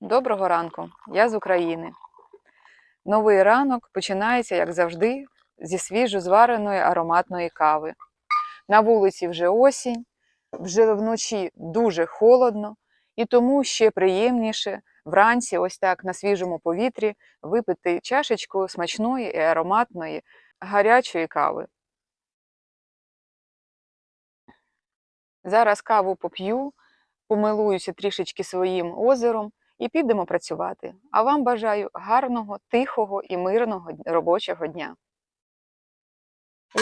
Доброго ранку, я з України. Новий ранок починається, як завжди, зі свіжо звареної ароматної кави. На вулиці вже осінь, вже вночі дуже холодно, і тому ще приємніше вранці, ось так на свіжому повітрі, випити чашечку смачної і ароматної гарячої кави. Зараз каву поп'ю, помилуюся трішечки своїм озером і підемо працювати. А вам бажаю гарного, тихого і мирного робочого дня.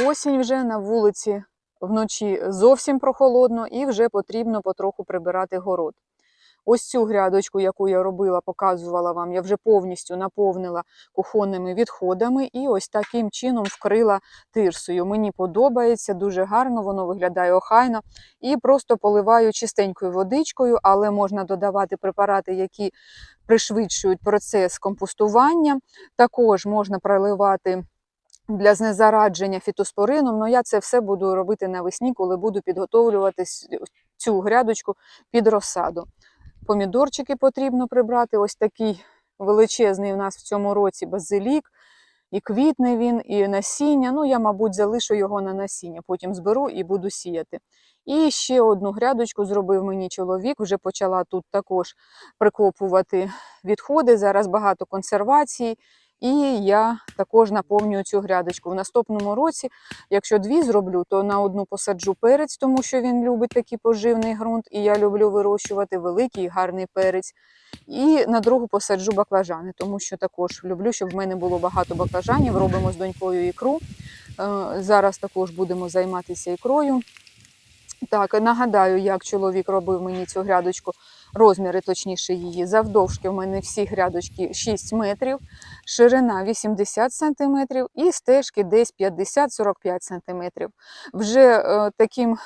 Осінь вже на вулиці вночі зовсім прохолодно і вже потрібно потроху прибирати город. Ось цю грядочку, яку я робила, показувала вам, я вже повністю наповнила кухонними відходами і ось таким чином вкрила тирсою. Мені подобається, дуже гарно, воно виглядає охайно. І просто поливаю чистенькою водичкою, але можна додавати препарати, які пришвидшують процес компостування. Також можна проливати для знезарадження фітоспорином, але я це все буду робити навесні, коли буду підготовлювати цю грядочку під розсаду. Помідорчики потрібно прибрати. Ось такий величезний у нас в цьому році базилік. І квітне він, і насіння. Ну, я, мабуть, залишу його на насіння, потім зберу і буду сіяти. І ще одну грядочку зробив мені чоловік. Вже почала тут також прикопувати відходи. Зараз багато консервації. І я також наповнюю цю грядочку. В наступному році, якщо дві зроблю, то на одну посаджу перець, тому що він любить такий поживний ґрунт, і я люблю вирощувати великий і гарний перець. І на другу посаджу баклажани, тому що також люблю, щоб в мене було багато баклажанів. Робимо з донькою ікру. Е, Зараз також будемо займатися ікрою. Так, нагадаю, як чоловік робив мені цю грядочку, розміри, точніше, її. Завдовжки в мене всі грядочки 6 метрів, ширина 80 см і стежки десь 50-45 см. Вже е, таким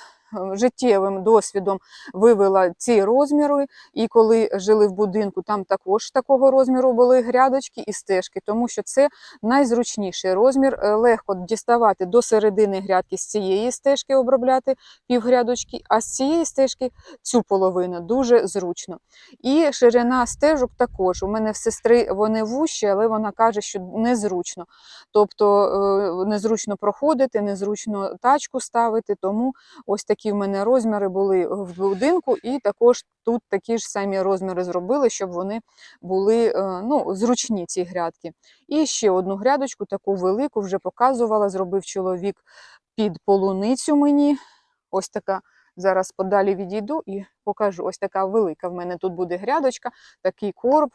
життєвим досвідом вивела ці розміри, і коли жили в будинку, там також такого розміру були грядочки і стежки, тому що це найзручніший розмір. Е, Легко діставати до середини грядки з цієї стежки, обробляти півгрядочки, а з цієї стежки цю половину дуже зручно. І ширина стежок також. У мене в сестри вони вущі, але вона каже, що незручно. Тобто е, незручно проходити, незручно тачку ставити, тому ось такі в мене розміри були в будинку, і також тут такі ж самі розміри зробили, щоб вони були е, ну, зручні, ці грядки. І ще одну грядочку, таку велику, вже показувала, зробив чоловік під полуницю мені. Ось така. Зараз подалі відійду і покажу. Ось така велика в мене тут буде грядочка, такий короб.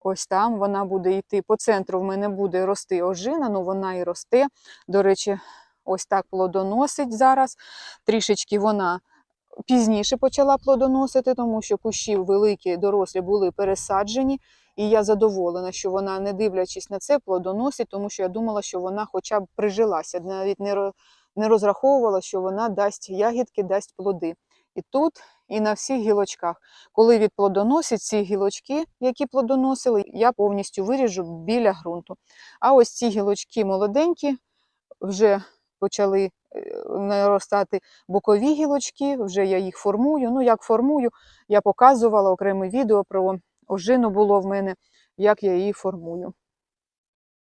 Ось там вона буде йти. По центру в мене буде рости ожина, ну вона і росте. До речі, ось так плодоносить зараз. Трішечки вона пізніше почала плодоносити, тому що кущі великі, дорослі були пересаджені. І я задоволена, що вона, не дивлячись на це, плодоносить, тому що я думала, що вона хоча б прижилася. Навіть не, розраховувала, що вона дасть ягідки, дасть плоди. І тут, і на всіх гілочках. Коли відплодоносять ці гілочки, які плодоносили, я повністю виріжу біля ґрунту. А ось ці гілочки молоденькі вже почали е, наростати бокові гілочки, вже я їх формую. Ну, як формую, я показувала окреме відео про ожину було в мене, як я її формую.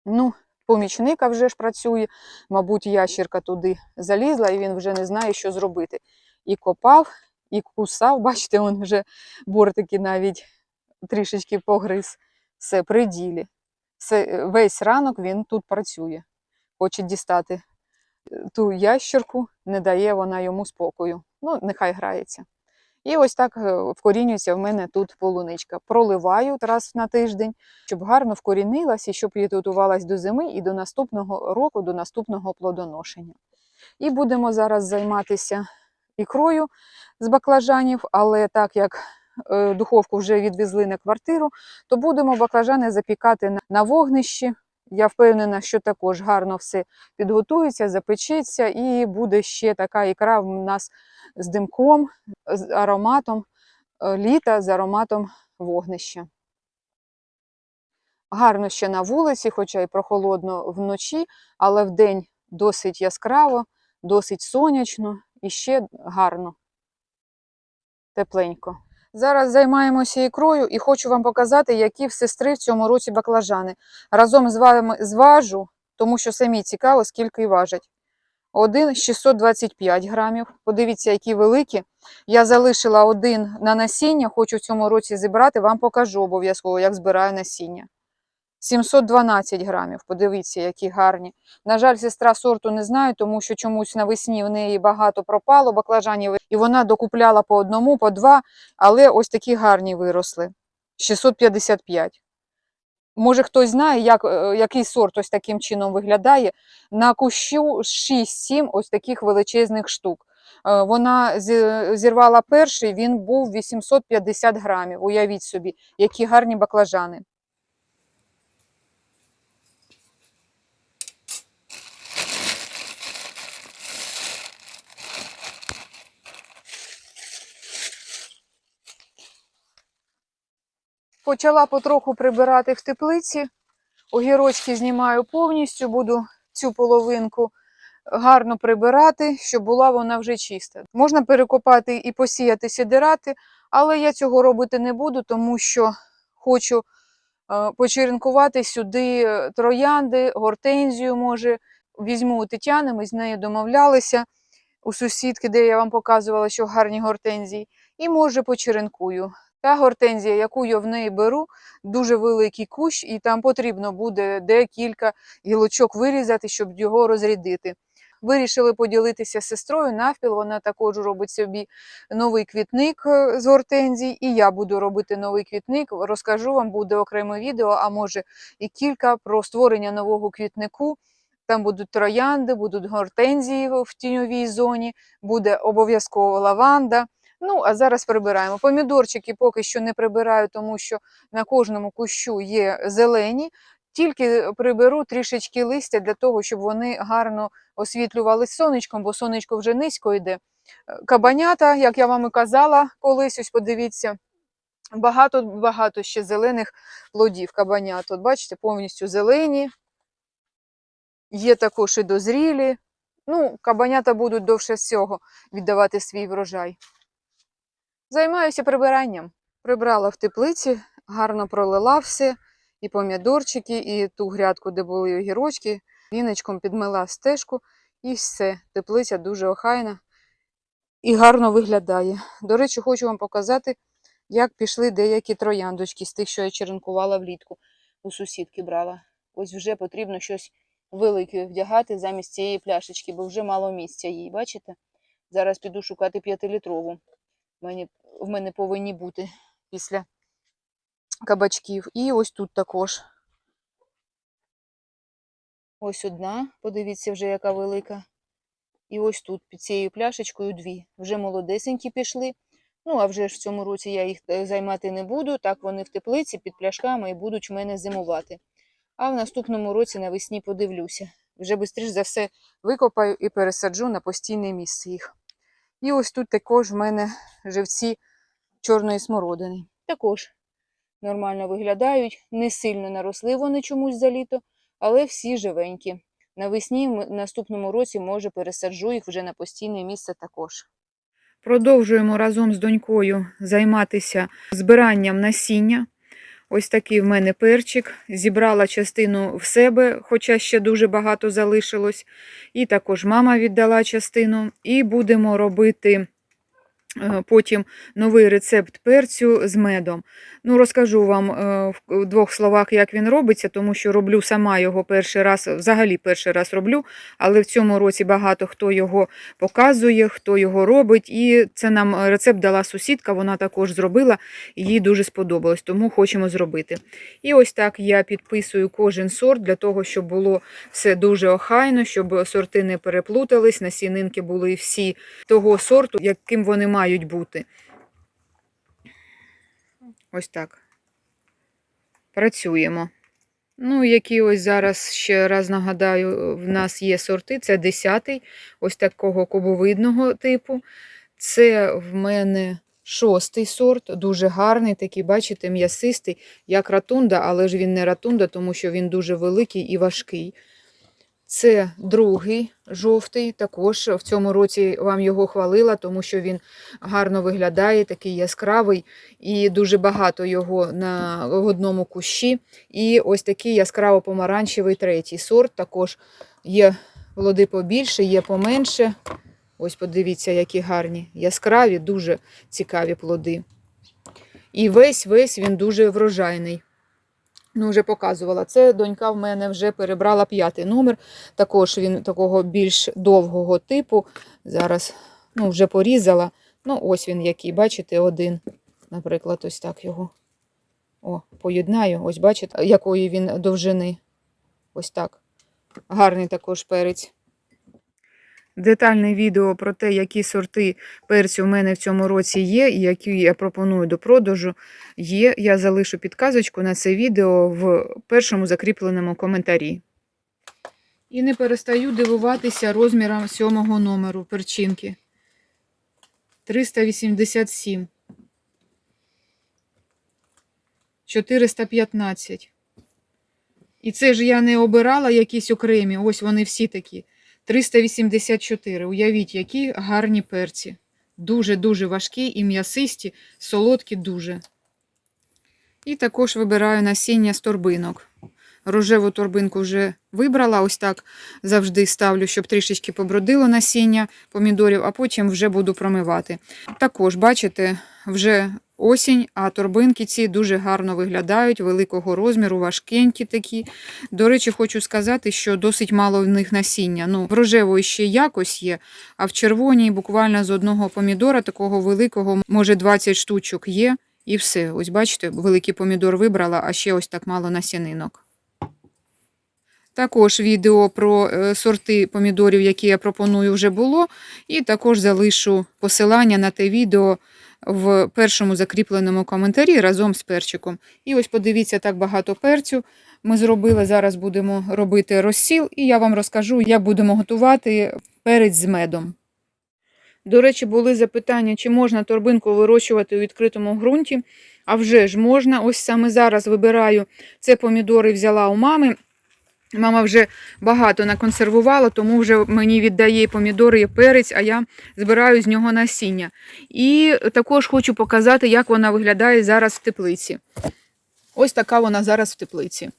Ну, помічника вже ж працює, мабуть, ящірка туди залізла, і він вже не знає, що зробити. І копав, і кусав, бачите, він вже бортики навіть трішечки погриз. Все, при ділі. Все, е, весь ранок він тут працює. Хоче дістати ту ящерку, не дає вона йому спокою. Ну, нехай грається. І ось так е, вкорінюється в мене тут полуничка. Проливаю раз на тиждень, щоб гарно вкорінилась і щоб підготувалась до зими і до наступного року, до наступного плодоношення. І будемо зараз займатися ікрою з баклажанів, але так як е, духовку вже відвезли на квартиру, то будемо баклажани запікати на вогнищі. Я впевнена, що також гарно все підготується, запечеться, і буде ще така ікра в нас з димком, з ароматом е, літа, з ароматом вогнища. Гарно ще на вулиці, хоча й прохолодно вночі, але вдень досить яскраво, досить сонячно і ще гарно, тепленько. Зараз займаємося ікрою і хочу вам показати, які в сестри в цьому році баклажани. Разом з вами зважу, тому що самі цікаво, скільки важать. Один 625 грамів. Подивіться, які великі. Я залишила один на насіння, хочу в цьому році зібрати, вам покажу обов'язково, як збираю насіння. 712 грамів. Подивіться, які гарні. На жаль, сестра сорту не знаю, тому що чомусь навесні в неї багато пропало баклажанів, і вона докупляла по одному, по два, але ось такі гарні виросли. 655. Може, хтось знає, як, е, який сорт ось таким чином виглядає. На кущу 6-7 ось таких величезних штук. Е, Вона зірвала перший, він був 850 грамів. Уявіть собі, які гарні баклажани. Почала потроху прибирати в теплиці. Огірочки знімаю повністю, буду цю половинку гарно прибирати, щоб була вона вже чиста. Можна перекопати і посіяти сідирати, але я цього робити не буду, тому що хочу е, почеренкувати сюди е, троянди, гортензію, може, візьму у Тетяни, ми з нею домовлялися у сусідки, де я вам показувала, що гарні гортензії, і може почеренкую. Та гортензія, яку я в неї беру, дуже великий кущ, і там потрібно буде декілька гілочок вирізати, щоб його розрядити. Вирішили поділитися з сестрою навпіл. Вона також робить собі новий квітник е, з гортензій, і я буду робити новий квітник. Розкажу вам, буде окреме відео, а може і кілька про створення нового квітнику. Там будуть троянди, будуть гортензії в тіньовій зоні, буде обов'язково лаванда. Ну, а зараз прибираємо. Помідорчики поки що не прибираю, тому що на кожному кущу є зелені. Тільки приберу трішечки листя для того, щоб вони гарно освітлювалися сонечком, бо сонечко вже низько йде. Е, Кабанята, як я вам і казала колись, ось подивіться, багато-багато ще зелених плодів кабанят. От бачите, повністю зелені. Є також і дозрілі. Ну, кабанята будуть довше всього віддавати свій врожай. Займаюся прибиранням. Прибрала в теплиці, гарно пролила все, і помідорчики, і ту грядку, де були огірочки. Віночком підмила стежку і все. Теплиця дуже охайна і гарно виглядає. До речі, хочу вам показати, як пішли деякі трояндочки з тих, що я черенкувала влітку. У сусідки брала. Ось вже потрібно щось велике вдягати замість цієї пляшечки, бо вже мало місця їй. Бачите? Зараз піду шукати п'ятилітрову. В мене, в мене повинні бути після кабачків. І ось тут також. Ось одна, подивіться вже, яка велика. І ось тут під цією пляшечкою дві. Вже молодесенькі пішли. Ну, а вже ж в цьому році я їх е, займати не буду. Так вони в теплиці під пляшками і будуть в мене зимувати. А в наступному році навесні подивлюся. Вже швидше за все викопаю і пересаджу на постійне місце їх. І ось тут також в мене живці чорної смородини. Також нормально виглядають, не сильно наросли вони чомусь за літо, але всі живенькі. Навесні в наступному році, може, пересаджу їх вже на постійне місце також. Продовжуємо разом з донькою займатися збиранням насіння. Ось такий в мене перчик. Зібрала частину в себе, хоча ще дуже багато залишилось. І також мама віддала частину. І будемо робити потім новий рецепт перцю з медом. Ну, розкажу вам е, в двох словах, як він робиться, тому що роблю сама його перший раз, взагалі перший раз роблю, але в цьому році багато хто його показує, хто його робить. І це нам рецепт дала сусідка, вона також зробила, їй дуже сподобалось, тому хочемо зробити. І ось так я підписую кожен сорт для того, щоб було все дуже охайно, щоб сорти не переплутались, насінинки були всі того сорту, яким вони мають бути. Ось так. Працюємо. Ну, які ось зараз ще раз нагадаю, в нас є сорти. Це 10-й, ось такого кубовидного типу. Це в мене шостий сорт, дуже гарний, такий, бачите, м'ясистий, як ратунда, але ж він не ратунда, тому що він дуже великий і важкий. Це другий жовтий. Також в цьому році вам його хвалила, тому що він гарно виглядає, такий яскравий, і дуже багато його на одному кущі. І ось такий яскраво помаранчевий третій сорт. Також є плоди побільше, є поменше. Ось подивіться, які гарні, яскраві, дуже цікаві плоди. І весь весь він дуже врожайний. Ну, вже показувала. Це донька в мене вже перебрала п'ятий номер. Також він такого більш довгого типу. Зараз ну, вже порізала. Ну, ось він який, бачите, один. Наприклад, ось так його. О, поєднаю. Ось бачите, якої він довжини. Ось так. Гарний також перець. Детальне відео про те, які сорти перцю в мене в цьому році є, і які я пропоную до продажу, є. Я залишу підказочку на це відео в першому закріпленому коментарі. І не перестаю дивуватися розмірам сьомого номеру перчинки. 387. 415. І це ж я не обирала якісь окремі, ось вони всі такі. 384. Уявіть, які гарні перці. Дуже-дуже важкі і м'ясисті, солодкі дуже. І також вибираю насіння з торбинок. Рожеву торбинку вже вибрала, ось так завжди ставлю, щоб трішечки побродило насіння помідорів, а потім вже буду промивати. Також, бачите, вже осінь, а торбинки ці дуже гарно виглядають, великого розміру, важкенькі такі. До речі, хочу сказати, що досить мало в них насіння. Ну, в рожевої ще якось є, а в червоній буквально з одного помідора, такого великого, може 20 штучок є. І все. Ось бачите, великий помідор вибрала, а ще ось так мало насінинок. Також відео про е, сорти помідорів, які я пропоную, вже було. І також залишу посилання на те відео в першому закріпленому коментарі разом з перчиком. І ось подивіться, так багато перцю ми зробили. Зараз будемо робити розсіл, і я вам розкажу, як будемо готувати перець з медом. До речі, були запитання, чи можна торбинку вирощувати у відкритому ґрунті. А вже ж можна. Ось саме зараз вибираю це помідори взяла у мами. Мама вже багато наконсервувала, тому вже мені віддає помідори і перець, а я збираю з нього насіння. І також хочу показати, як вона виглядає зараз в теплиці. Ось така вона зараз в теплиці.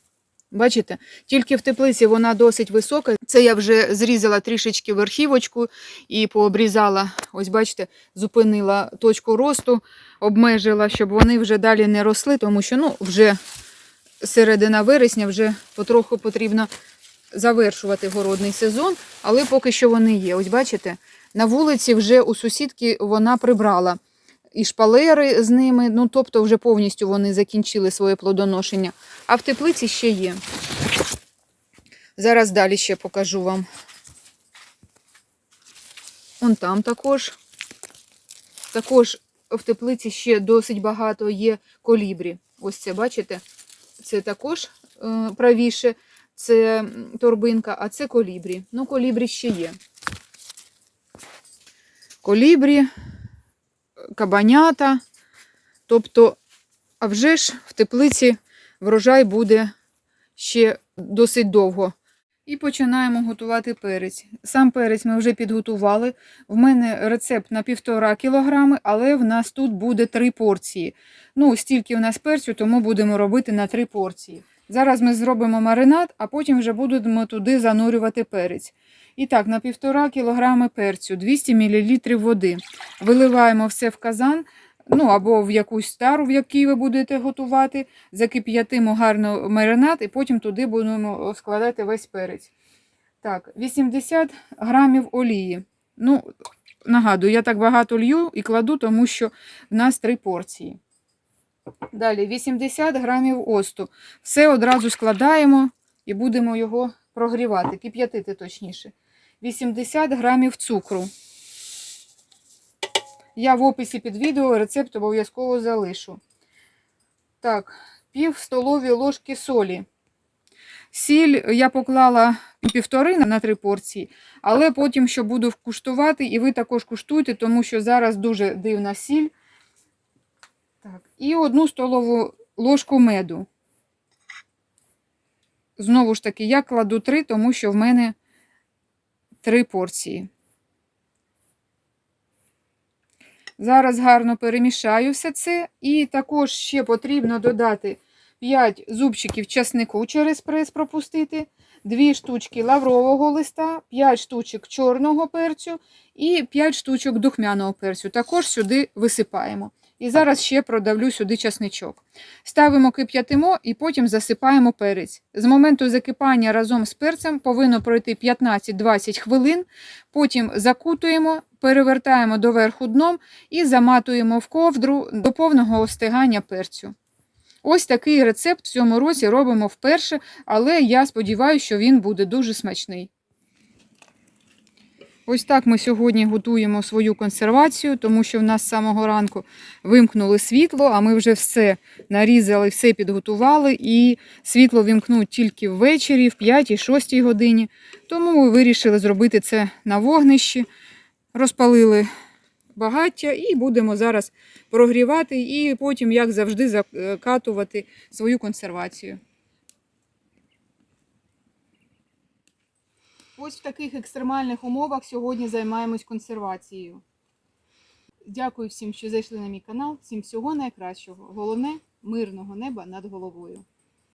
Бачите, тільки в теплиці вона досить висока. Це я вже зрізала трішечки верхівочку і пообрізала. Ось, бачите, зупинила точку росту, обмежила, щоб вони вже далі не росли, тому що ну, вже середина вересня вже потроху потрібно завершувати городний сезон, але поки що вони є. Ось бачите, на вулиці вже у сусідки вона прибрала і шпалери з ними, ну тобто вже повністю вони закінчили своє плодоношення, а в теплиці ще є. Зараз далі ще покажу вам. Он там також. Також в теплиці ще досить багато є колібрі. Ось це, бачите? Це також е, правіше, це торбинка, а це колібрі. Ну, колібрі ще є. Колібрі, кабанята. Тобто, а вже ж в теплиці врожай буде ще досить довго. І починаємо готувати перець. Сам перець ми вже підготували. В мене рецепт на півтора кілограми, але в нас тут буде три порції. Ну, стільки в нас перцю, тому будемо робити на три порції. Зараз ми зробимо маринад, а потім вже будемо туди занурювати перець. І так, на півтора кілограми перцю, 200 мл води. Виливаємо все в казан, ну або в якусь стару, в якій ви будете готувати. Закип'ятимо гарно маринад і потім туди будемо складати весь перець. Так, 80 грамів олії. Ну, нагадую, я так багато лью і кладу, тому що в нас три порції. Далі 80 грамів осту. Все одразу складаємо і будемо його прогрівати, кип'ятити точніше. 80 грамів цукру. Я в описі під відео рецепт обов'язково залишу. Так, пів столові ложки солі. Сіль я поклала півтори на три порції, але потім, що буду куштувати, і ви також куштуйте, тому що зараз дуже дивна сіль. Так, і одну столову ложку меду. Знову ж таки, я кладу три, тому що в мене 3 порції. Зараз гарно перемішаю все це. І також ще потрібно додати 5 зубчиків часнику через прес пропустити, 2 штучки лаврового листа, 5 штучок чорного перцю і 5 штучок духмяного перцю. Також сюди висипаємо. І зараз ще продавлю сюди часничок. Ставимо кип'ятимо і потім засипаємо перець. З моменту закипання разом з перцем повинно пройти 15-20 хвилин. Потім закутуємо, перевертаємо доверху дном і заматуємо в ковдру до повного остигання перцю. Ось такий рецепт в цьому році робимо вперше, але я сподіваюся, що він буде дуже смачний. Ось так ми сьогодні готуємо свою консервацію, тому що в нас з самого ранку вимкнули світло, а ми вже все нарізали, все підготували, і світло вімкнуть тільки ввечері, в 5-6 годині. Тому ми вирішили зробити це на вогнищі, розпалили багаття і будемо зараз прогрівати, і потім, як завжди, закатувати свою консервацію. Ось в таких екстремальних умовах сьогодні займаємось консервацією. Дякую всім, що зайшли на мій канал. Всім всього найкращого. Головне мирного неба над головою.